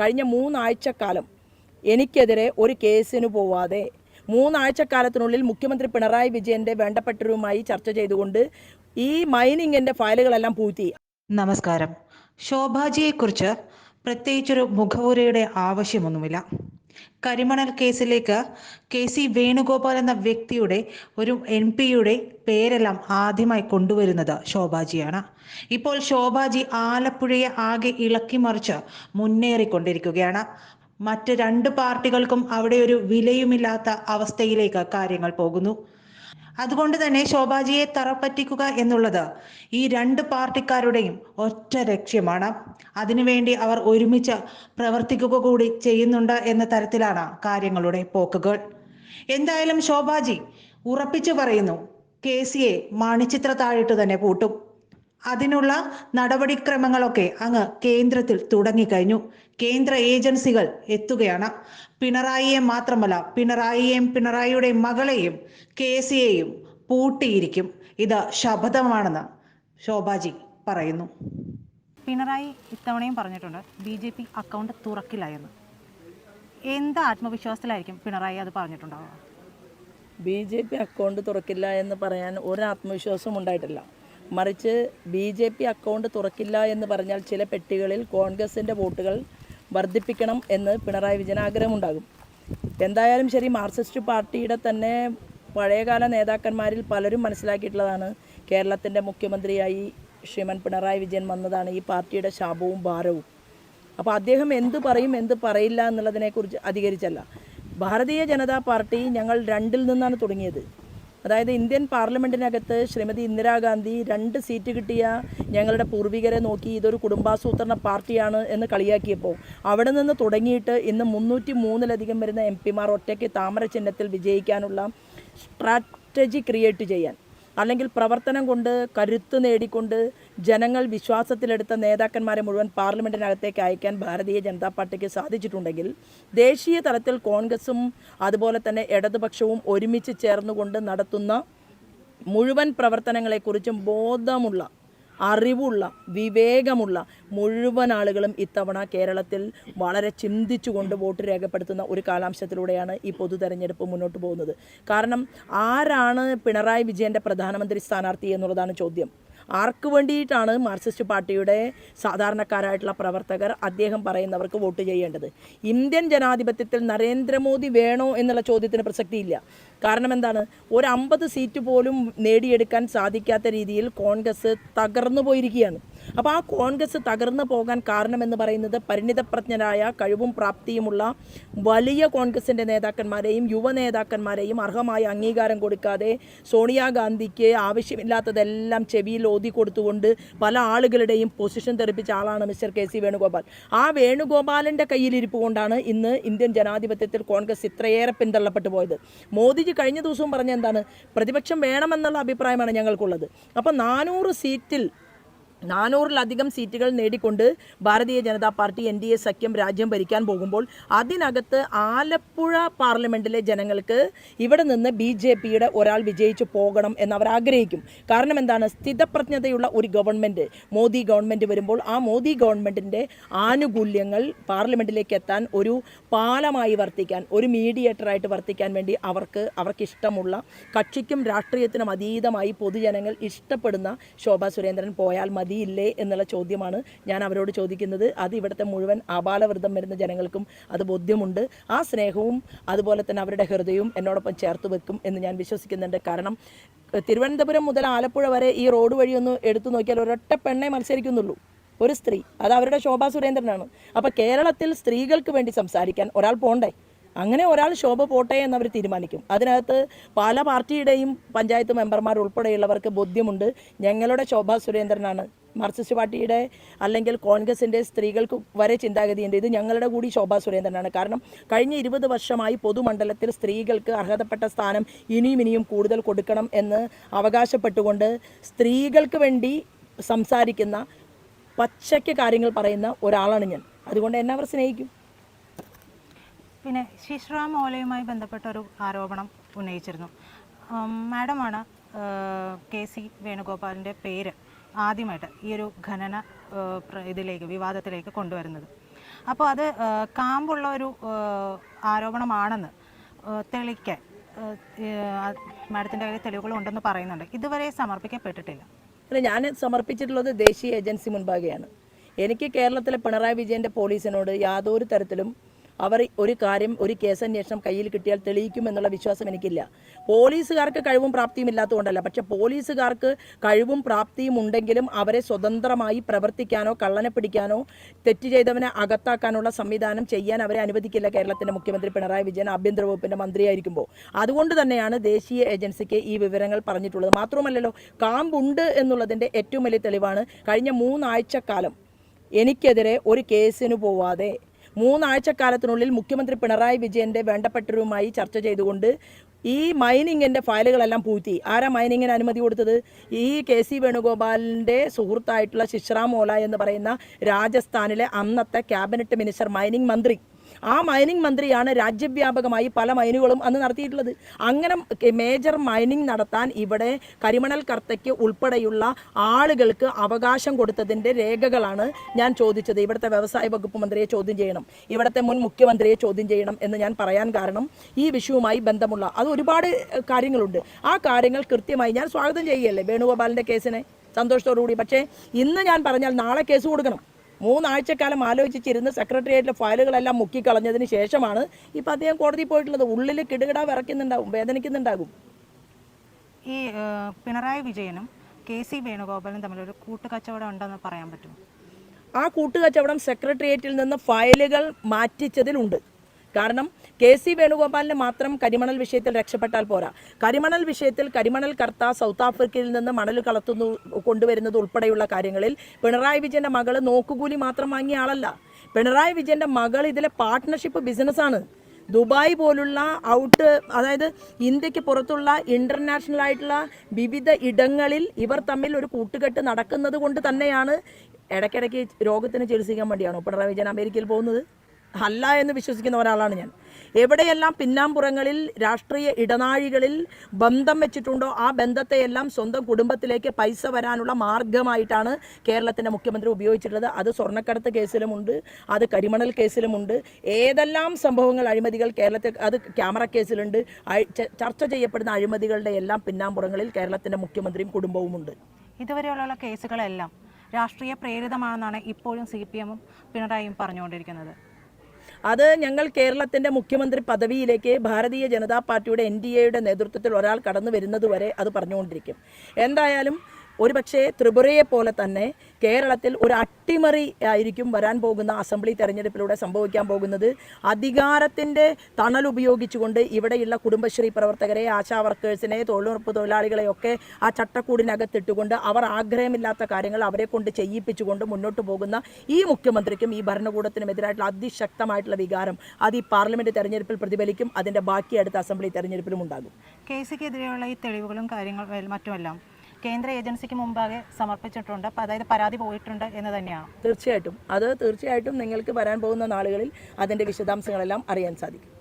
കഴിഞ്ഞ മൂന്നാഴ്ചക്കാലം എനിക്കെതിരെ ഒരു കേസിന് പോവാതെ മൂന്നാഴ്ചക്കാലത്തിനുള്ളിൽ മുഖ്യമന്ത്രി പിണറായി വിജയന്റെ വേണ്ടപ്പെട്ടവരുമായി ചർച്ച ചെയ്തുകൊണ്ട് ഈ മൈനിങ്ങിന്റെ ഫയലുകളെല്ലാം പൂഴ്ത്തി. നമസ്കാരം. ശോഭാജിയെക്കുറിച്ച് പ്രത്യേകിച്ചൊരു മുഖവുരയുടെ ആവശ്യമൊന്നുമില്ല. കരിമണൽ കേസിലേക്ക് കെ സി വേണുഗോപാൽ എന്ന വ്യക്തിയുടെ ഒരു എം പിയുടെ പേരെല്ലാം ആദ്യമായി കൊണ്ടുവരുന്നത് ശോഭാജിയാണ്. ഇപ്പോൾ ശോഭാജി ആലപ്പുഴയെ ആകെ ഇളക്കി മറിച്ച് മുന്നേറിക്കൊണ്ടിരിക്കുകയാണ്. മറ്റ് രണ്ട് പാർട്ടികൾക്കും അവിടെ ഒരു വിലയുമില്ലാത്ത അവസ്ഥയിലേക്ക് കാര്യങ്ങൾ പോകുന്നു. അതുകൊണ്ട് തന്നെ ശോഭാജിയെ തറപ്പറ്റിക്കുക എന്നുള്ളത് ഈ രണ്ട് പാർട്ടിക്കാരുടെയും ഒറ്റ ലക്ഷ്യമാണ്. അതിനുവേണ്ടി അവർ ഒരുമിച്ച് പ്രവർത്തിക്കുക കൂടി ചെയ്യുന്നുണ്ട് എന്ന തരത്തിലാണ് കാര്യങ്ങളുടെ പോക്കുകൾ. എന്തായാലും ശോഭാജി ഉറപ്പിച്ചു പറയുന്നു കെ സിയെ മണിച്ചിത്ര താഴിട്ട് തന്നെ പൂട്ടും. അതിനുള്ള നടപടിക്രമങ്ങളൊക്കെ അങ്ങ് കേന്ദ്രത്തിൽ തുടങ്ങിക്കഴിഞ്ഞു. കേന്ദ്ര ഏജൻസികൾ എത്തുകയാണ്. പിണറായിയെ മാത്രമല്ല പിണറായിയെയും പിണറായിയുടെ മകളെയും കെ സിയെയും പൂട്ടിയിരിക്കും. ഇത് ശപഥമാണെന്ന് ശോഭാജി പറയുന്നു. പിണറായി ഇത്തവണയും പറഞ്ഞിട്ടുണ്ട് ബി ജെ പി അക്കൗണ്ട് തുറക്കില്ല എന്ന് എന്ത് ആത്മവിശ്വാസത്തിലായിരിക്കും പിണറായി അത് പറഞ്ഞിട്ടുണ്ടാവുക? ബി ജെ പി അക്കൗണ്ട് തുറക്കില്ല എന്ന് പറയാൻ ഒരു ആത്മവിശ്വാസവും ഉണ്ടായിട്ടില്ല. മറിച്ച് ബി ജെ പി അക്കൗണ്ട് തുറക്കില്ല എന്ന് പറഞ്ഞാൽ ചില പെട്ടികളിൽ കോൺഗ്രസിന്റെ വോട്ടുകൾ വർദ്ധിപ്പിക്കണം എന്ന് പിണറായി വിജയൻ ആഗ്രഹമുണ്ടാകും. എന്തായാലും ശരി മാർക്സിസ്റ്റ് പാർട്ടിയുടെ തന്നെ പഴയകാല നേതാക്കന്മാരിൽ പലരും മനസ്സിലാക്കിയിട്ടുള്ളതാണ്. കേരളത്തിന്റെ മുഖ്യമന്ത്രിയായി ശ്രീമൻ പിണറായി വിജയൻ വന്നതാണ് ഈ പാർട്ടിയുടെ ശാപവും ഭാരവും. അപ്പോൾ അദ്ദേഹം എന്ത് പറയും എന്ത് പറയില്ല എന്നുള്ളതിനെക്കുറിച്ച് അധികരിച്ചല്ല. ഭാരതീയ ജനതാ പാർട്ടി ഞങ്ങൾ രണ്ടിൽ നിന്നാണ് തുടങ്ങിയത്. അതായത് ഇന്ത്യൻ പാർലമെന്റിനകത്ത് ശ്രീമതി ഇന്ദിരാഗാന്ധി രണ്ട് സീറ്റ് കിട്ടിയ ഞങ്ങളുടെ പൂർവികരെ നോക്കി ഇതൊരു കുടുംബാസൂത്രണ പാർട്ടിയാണ് എന്ന് കളിയാക്കിയപ്പോൾ അവിടെ നിന്ന് തുടങ്ങിയിട്ട് ഇന്ന് മുന്നൂറ്റി മൂന്നിലധികം വരുന്ന എം പിമാർ ഒറ്റയ്ക്ക് താമര ചിഹ്നത്തിൽ വിജയിക്കാനുള്ള സ്ട്രാറ്റജി ക്രിയേറ്റ് ചെയ്യാൻ. അല്ലെങ്കിൽ പ്രവർത്തനം കൊണ്ട് കരുത്ത് നേടിക്കൊണ്ട് ജനങ്ങൾ വിശ്വാസത്തിലെടുത്ത നേതാക്കന്മാരെ മുഴുവൻ പാർലമെന്റിനകത്തേക്ക് അയക്കാൻ ഭാരതീയ ജനതാ പാർട്ടിക്ക് സാധിച്ചിട്ടുണ്ടെങ്കിൽ ദേശീയ തലത്തിൽ കോൺഗ്രസും അതുപോലെ തന്നെ ഇടതുപക്ഷവും ഒരുമിച്ച് ചേർന്നുകൊണ്ട് നടത്തുന്ന മുഴുവൻ പ്രവർത്തനങ്ങളെക്കുറിച്ചും ബോധമുള്ള അറിവുള്ള വിവേകമുള്ള മുഴുവൻ ആളുകളും ഇത്തവണ കേരളത്തിൽ വളരെ ചിന്തിച്ചുകൊണ്ട് വോട്ട് രേഖപ്പെടുത്തുന്ന ഒരു കാലാംശത്തിലൂടെയാണ് ഈ പൊതു തെരഞ്ഞെടുപ്പ് മുന്നോട്ട് പോകുന്നത്. കാരണം ആരാണ് പിണറായി വിജയന്റെ പ്രധാനമന്ത്രി സ്ഥാനാർത്ഥി എന്നുള്ളതാണ് ചോദ്യം. ആർക്ക് വേണ്ടിയിട്ടാണ് മാർക്സിസ്റ്റ് പാർട്ടിയുടെ സാധാരണക്കാരായിട്ടുള്ള പ്രവർത്തകർ അദ്ദേഹം പറയുന്നവർക്ക് വോട്ട് ചെയ്യേണ്ടത്? ഇന്ത്യൻ ജനാധിപത്യത്തിൽ നരേന്ദ്രമോദി വേണോ എന്നുള്ള ചോദ്യത്തിന് പ്രസക്തിയില്ല. കാരണം എന്താണ്? ഒരു അമ്പത് സീറ്റ് പോലും നേടിയെടുക്കാൻ സാധിക്കാത്ത രീതിയിൽ കോൺഗ്രസ് തകർന്നു പോയിരിക്കുകയാണ്. അപ്പോൾ ആ കോൺഗ്രസ് തകർന്നു പോകാൻ കാരണമെന്ന് പറയുന്നത് പരിണിതപ്രജ്ഞരായ കഴിവും പ്രാപ്തിയുമുള്ള വലിയ കോൺഗ്രസിന്റെ നേതാക്കന്മാരെയും യുവ നേതാക്കന്മാരെയും അർഹമായ അംഗീകാരം കൊടുക്കാതെ സോണിയാഗാന്ധിക്ക് ആവശ്യമില്ലാത്തതെല്ലാം ചെവിയിൽ ഓതി കൊടുത്തുകൊണ്ട് പല ആളുകളുടെയും പൊസിഷൻ തെറിപ്പിച്ച ആളാണ് മിസ്റ്റർ കെ സി വേണുഗോപാൽ. ആ വേണുഗോപാലിന്റെ കയ്യിലിരിപ്പ് കൊണ്ടാണ് ഇന്ന് ഇന്ത്യൻ ജനാധിപത്യത്തിൽ കോൺഗ്രസ് ഇത്രയേറെ പിന്തള്ളപ്പെട്ടു പോയത്. മോദിജി കഴിഞ്ഞ ദിവസവും പറഞ്ഞ എന്താണ്? പ്രതിപക്ഷം വേണമെന്നുള്ള അഭിപ്രായമാണ് ഞങ്ങൾക്കുള്ളത്. അപ്പോൾ നാനൂറ് സീറ്റിൽ നാനൂറിലധികം സീറ്റുകൾ നേടിക്കൊണ്ട് Bharatiya Janata party N D A സഖ്യം രാജ്യം ഭരിക്കാൻ പോകുമ്പോൾ അതിനകത്ത് ആലപ്പുഴ പാർലമെന്റിലെ ജനങ്ങൾക്ക് ഇവിടെ നിന്ന് ബി ജെ പിയുടെ ഒരാൾ വിജയിച്ചു പോകണം എന്ന് അവർ ആഗ്രഹിക്കും. കാരണം എന്താണ്? സ്ഥിതപ്രജ്ഞതയുള്ള ഒരു ഗവൺമെന്റ് മോദി ഗവൺമെന്റ് വരുമ്പോൾ ആ മോദി ഗവൺമെന്റിന്റെ ആനുകൂല്യങ്ങൾ പാർലമെന്റിലേക്ക് എത്താൻ ഒരു പാലമായി വർത്തിക്കാൻ ഒരു മീഡിയേറ്ററായിട്ട് വർത്തിക്കാൻ വേണ്ടി അവർക്ക് അവർക്ക് ഇഷ്ടമുള്ള കക്ഷിക്കും രാഷ്ട്രീയത്തിനും അതീതമായി പൊതുജനങ്ങൾ ഇഷ്ടപ്പെടുന്ന ശോഭാ സുരേന്ദ്രൻ പോയാൽ മതിയില്ലേ എന്നുള്ള ചോദ്യമാണ് ഞാൻ അവരോട് ചോദിക്കുന്നത്. അത് ഇവിടുത്തെ മുഴുവൻ ആബാലവൃതം വരുന്ന ജനങ്ങൾക്കും അത് ബോധ്യമുണ്ട്. ആ സ്നേഹവും അതുപോലെ തന്നെ അവരുടെ ഹൃദയവും എന്നോടൊപ്പം ചേർത്ത് വെക്കും എന്ന് ഞാൻ വിശ്വസിക്കുന്നുണ്ട്. കാരണം തിരുവനന്തപുരം മുതൽ ആലപ്പുഴ വരെ ഈ റോഡ് വഴി ഒന്ന് എടുത്തു നോക്കിയാൽ ഒരൊറ്റ പെണ്ണെ മത്സരിക്കുന്നുള്ളൂ. ഒരു സ്ത്രീ. അത് അവരുടെ ശോഭാ സുരേന്ദ്രനാണ്. അപ്പോൾ കേരളത്തിൽ സ്ത്രീകൾക്ക് വേണ്ടി സംസാരിക്കാൻ ഒരാൾ പോണ്ടേ? അങ്ങനെ ഒരാൾ ശോഭ പോട്ടെ എന്നവർ തീരുമാനിക്കും. അതിനകത്ത് പല പാർട്ടിയുടെയും പഞ്ചായത്ത് മെമ്പർമാർ ഉൾപ്പെടെയുള്ളവർക്ക് ബോധ്യമുണ്ട്. ഞങ്ങളുടെ ശോഭ സുരേന്ദ്രനാണ്. മാർക്സിസ്റ്റ് പാർട്ടിയുടെ അല്ലെങ്കിൽ കോൺഗ്രസിന്റെ സ്ത്രീകൾക്ക് വരെ ചിന്താഗതിയുണ്ട്. ഇത് ഞങ്ങളുടെ കൂടി ശോഭാ സുരേന്ദ്രനാണ്. കാരണം കഴിഞ്ഞ ഇരുപത് വർഷമായി പൊതുമണ്ഡലത്തിൽ സ്ത്രീകൾക്ക് അർഹതപ്പെട്ട സ്ഥാനം ഇനിയും ഇനിയും കൂടുതൽ കൊടുക്കണം എന്ന് അവകാശപ്പെട്ടുകൊണ്ട് സ്ത്രീകൾക്ക് വേണ്ടി സംസാരിക്കുന്ന പച്ചയ്ക്ക് കാര്യങ്ങൾ പറയുന്ന ഒരാളാണ് ഞാൻ. അതുകൊണ്ട് എന്നെ അവർ സ്നേഹിക്കും. പിന്നെ ശിശ്രാം ഓലയുമായി ബന്ധപ്പെട്ട ഒരു ആരോപണം ഉന്നയിച്ചിരുന്നു. മാഡമാണ് കെ സി വേണുഗോപാലിന്റെ പേര് ആദ്യമായിട്ട് ഈ ഒരു ഖനന ഇതിലേക്ക് വിവാദത്തിലേക്ക് കൊണ്ടുവരുന്നത്. അപ്പോൾ അത് കാമ്പുള്ള ഒരു ആരോപണമാണെന്ന് തെളിക്കാൻ മാഡത്തിന്റെ കയ്യിൽ തെളിവുകളുണ്ടെന്ന് പറയുന്നുണ്ട്. ഇതുവരെ സമർപ്പിക്കപ്പെട്ടിട്ടില്ല. അല്ല ഞാൻ സമർപ്പിച്ചിട്ടുള്ളത് ദേശീയ ഏജൻസി മുൻപാകെയാണ്. എനിക്ക് കേരളത്തിലെ പിണറായി വിജയന്റെ പോലീസിനോട് യാതൊരു തരത്തിലും അവർ ഒരു കാര്യം ഒരു കേസ് അന്വേഷണം കയ്യിൽ കിട്ടിയാൽ തെളിയിക്കുമെന്നുള്ള വിശ്വാസം എനിക്കില്ല. പോലീസുകാർക്ക് കഴിവും പ്രാപ്തിയും ഇല്ലാത്തതുകൊണ്ടല്ല. പക്ഷെ പോലീസുകാർക്ക് കഴിവും പ്രാപ്തിയും ഉണ്ടെങ്കിലും അവരെ സ്വതന്ത്രമായി പ്രവർത്തിക്കാനോ കള്ളനെ പിടിക്കാനോ തെറ്റ് ചെയ്തവനെ അകത്താക്കാനുള്ള സംവിധാനം ചെയ്യാൻ അവരെ അനുവദിക്കില്ല കേരളത്തിന്റെ മുഖ്യമന്ത്രി പിണറായി വിജയൻ ആഭ്യന്തര വകുപ്പിന്റെ മന്ത്രിയായിരിക്കുമ്പോൾ. അതുകൊണ്ട് തന്നെയാണ് ദേശീയ ഏജൻസിക്ക് ഈ വിവരങ്ങൾ പറഞ്ഞിട്ടുള്ളത്. മാത്രമല്ലല്ലോ കാമ്പുണ്ട് എന്നുള്ളതിന്റെ ഏറ്റവും വലിയ തെളിവാണ് കഴിഞ്ഞ മൂന്നാഴ്ചക്കാലം എനിക്കെതിരെ ഒരു കേസിന് പോവാതെ മൂന്നാഴ്ചക്കാലത്തിനുള്ളിൽ മുഖ്യമന്ത്രി പിണറായി വിജയന്റെ വേണ്ടപ്പെട്ടവരുമായി ചർച്ച ചെയ്തുകൊണ്ട് ഈ മൈനിങ്ങിന്റെ ഫയലുകളെല്ലാം പൂഴ്ത്തി. ആരാ മൈനിങ്ങിന് അനുമതി കൊടുത്തത്? ഈ കെ സി വേണുഗോപാലിന്റെ സുഹൃത്തായിട്ടുള്ള ശിശ്രാം ഓല എന്ന് പറയുന്ന രാജസ്ഥാനിലെ അന്നത്തെ ക്യാബിനറ്റ് മിനിസ്റ്റർ മൈനിങ് മന്ത്രി. ആ മൈനിങ് മന്ത്രിയാണ് രാജ്യവ്യാപകമായി പല മൈനുകളും അന്ന് നടത്തിയിട്ടുള്ളത്. അങ്ങനെ മേജർ മൈനിങ് നടത്താൻ ഇവിടെ കരിമണൽ കർത്തയ്ക്ക് ഉൾപ്പെടെയുള്ള ആളുകൾക്ക് അവകാശം കൊടുത്തതിന്റെ രേഖകളാണ് ഞാൻ ചോദിച്ചത്. ഇവിടുത്തെ വ്യവസായ വകുപ്പ് മന്ത്രിയെ ചോദ്യം ചെയ്യണം. ഇവിടുത്തെ മുൻ മുഖ്യമന്ത്രിയെ ചോദ്യം ചെയ്യണം എന്ന് ഞാൻ പറയാൻ കാരണം ഈ വിഷയവുമായി ബന്ധമുള്ള അത് ഒരുപാട് കാര്യങ്ങളുണ്ട്. ആ കാര്യങ്ങൾ കൃത്യമായി ഞാൻ സ്വാഗതം ചെയ്യുകയല്ലേ വേണുഗോപാലിന്റെ കേസിനെ? സന്തോഷത്തോടുകൂടി. പക്ഷേ ഇന്ന് ഞാൻ പറഞ്ഞാൽ നാളെ കേസ് കൊടുക്കണം. മൂന്നാഴ്ചക്കാലം ആലോചിച്ചിരുന്ന് സെക്രട്ടേറിയറ്റിലെ ഫയലുകളെല്ലാം മുക്കിക്കളഞ്ഞതിന് ശേഷമാണ് ഇപ്പം അദ്ദേഹം കോടതി പോയിട്ടുള്ളത്. ഉള്ളിൽ കിടുകിട വിറയ്ക്കുന്നുണ്ടാവും വേദനിക്കുന്നുണ്ടാകും. ഈ പിണറായി വിജയനും കെ സി വേണുഗോപാലും തമ്മിലൊരു കൂട്ടുകച്ചവടം ഉണ്ടെന്ന് പറയാൻ പറ്റുമോ? ആ കൂട്ടുകച്ചവടം സെക്രട്ടേറിയറ്റിൽ നിന്ന് ഫയലുകൾ മാറ്റിച്ചതിലുണ്ട്. കാരണം കെ സി വേണുഗോപാലിന് മാത്രം കരിമണൽ വിഷയത്തിൽ രക്ഷപ്പെട്ടാൽ പോരാ. കരിമണൽ വിഷയത്തിൽ കരിമണൽ കർത്ത സൗത്ത് ആഫ്രിക്കയിൽ നിന്ന് മണൽ കളത്തുന്നു കൊണ്ടുവരുന്നത് ഉൾപ്പെടെയുള്ള കാര്യങ്ങളിൽ പിണറായി വിജയന്റെ മകൾ നോക്കുകൂലി മാത്രം വാങ്ങിയ ആളല്ല. പിണറായി വിജയന്റെ മകൾ ഇതിലെ പാർട്ട്ണർഷിപ്പ് ബിസിനസ്സാണ് ദുബായ് പോലുള്ള ഔട്ട് അതായത് ഇന്ത്യയ്ക്ക് പുറത്തുള്ള ഇന്റർനാഷണൽ ആയിട്ടുള്ള വിവിധ ഇടങ്ങളിൽ ഇവർ തമ്മിൽ ഒരു കൂട്ടുകെട്ട് നടക്കുന്നത് കൊണ്ട് തന്നെയാണ് ഇടയ്ക്കിടയ്ക്ക് രോഗത്തിന് ചികിത്സിക്കാൻ വേണ്ടിയാണോ പിണറായി വിജയൻ അമേരിക്കയിൽ പോകുന്നത്? അല്ല എന്ന് വിശ്വസിക്കുന്ന ഒരാളാണ് ഞാൻ. എവിടെയെല്ലാം പിന്നാമ്പുറങ്ങളിൽ രാഷ്ട്രീയ ഇടനാഴികളിൽ ബന്ധം വെച്ചിട്ടുണ്ടോ ആ ബന്ധത്തെയെല്ലാം സ്വന്തം കുടുംബത്തിലേക്ക് പൈസ വരാനുള്ള മാർഗമായിട്ടാണ് കേരളത്തിന്റെ മുഖ്യമന്ത്രി ഉപയോഗിച്ചിട്ടുള്ളത്. അത് സ്വർണക്കടത്ത് കേസിലുമുണ്ട് അത് കരിമണൽ കേസിലുമുണ്ട് ഏതെല്ലാം സംഭവങ്ങൾ അഴിമതികൾ കേരളത്തിൽ അത് ക്യാമറ കേസിലുണ്ട്. ചർച്ച ചെയ്യപ്പെടുന്ന അഴിമതികളുടെ എല്ലാം പിന്നാമ്പുറങ്ങളിൽ കേരളത്തിന്റെ മുഖ്യമന്ത്രിയും കുടുംബവുമുണ്ട് ഇതുവരെയുള്ള കേസുകളെല്ലാം രാഷ്ട്രീയ പ്രേരിതമാണെന്നാണ് ഇപ്പോഴും സി പി എമ്മും പിണറായിയും പറഞ്ഞുകൊണ്ടിരിക്കുന്നത്. അത് ഞങ്ങൾ കേരളത്തിന്റെ മുഖ്യമന്ത്രി പദവിയിലേക്ക് ഭാരതീയ ജനതാ പാർട്ടിയുടെ എൻ ഡി എയുടെ നേതൃത്വത്തിൽ ഒരാൾ കടന്നു വരുന്നതുവരെ അത് പറഞ്ഞുകൊണ്ടിരിക്കും. എന്തായാലും ഒരുപക്ഷേ ത്രിപുരയെ പോലെ തന്നെ കേരളത്തിൽ ഒരു അട്ടിമറി ആയിരിക്കും വരാൻ പോകുന്ന അസംബ്ലി തെരഞ്ഞെടുപ്പിലൂടെ സംഭവിക്കാൻ പോകുന്നത്. അധികാരത്തിന്റെ തണൽ ഉപയോഗിച്ചുകൊണ്ട് ഇവിടെയുള്ള കുടുംബശ്രീ പ്രവർത്തകരെ ആശാ വർക്കേഴ്സിനെ തൊഴിലുറപ്പ് തൊഴിലാളികളെയൊക്കെ ആ ചട്ടക്കൂടിനകത്തിട്ടുകൊണ്ട് അവർ ആഗ്രഹമില്ലാത്ത കാര്യങ്ങൾ അവരെ കൊണ്ട് ചെയ്യിപ്പിച്ചുകൊണ്ട് മുന്നോട്ട് പോകുന്ന ഈ മുഖ്യമന്ത്രിക്കും ഈ ഭരണകൂടത്തിനും എതിരായിട്ടുള്ള അതിശക്തമായിട്ടുള്ള വികാരം അത് ഈ പാർലമെന്റ് തെരഞ്ഞെടുപ്പിൽ പ്രതിഫലിക്കും. അതിന്റെ ബാക്കി അടുത്ത അസംബ്ലി തെരഞ്ഞെടുപ്പിലും ഉണ്ടാകും. കെ സിക്കെതിരെയുള്ള ഈ തെളിവുകളും കാര്യങ്ങൾ മറ്റുമെല്ലാം കേന്ദ്ര ഏജൻസിക്ക് മുമ്പാകെ സമർപ്പിച്ചിട്ടുണ്ട്. അപ്പോൾ അതായത് പരാതി പോയിട്ടുണ്ട് എന്ന് തന്നെയാണ് തീർച്ചയായിട്ടും. അത് തീർച്ചയായിട്ടും നിങ്ങൾക്ക് വരാൻ പോകുന്ന നാളുകളിൽ അതിന്റെ വിശദാംശങ്ങളെല്ലാം അറിയാൻ സാധിക്കും.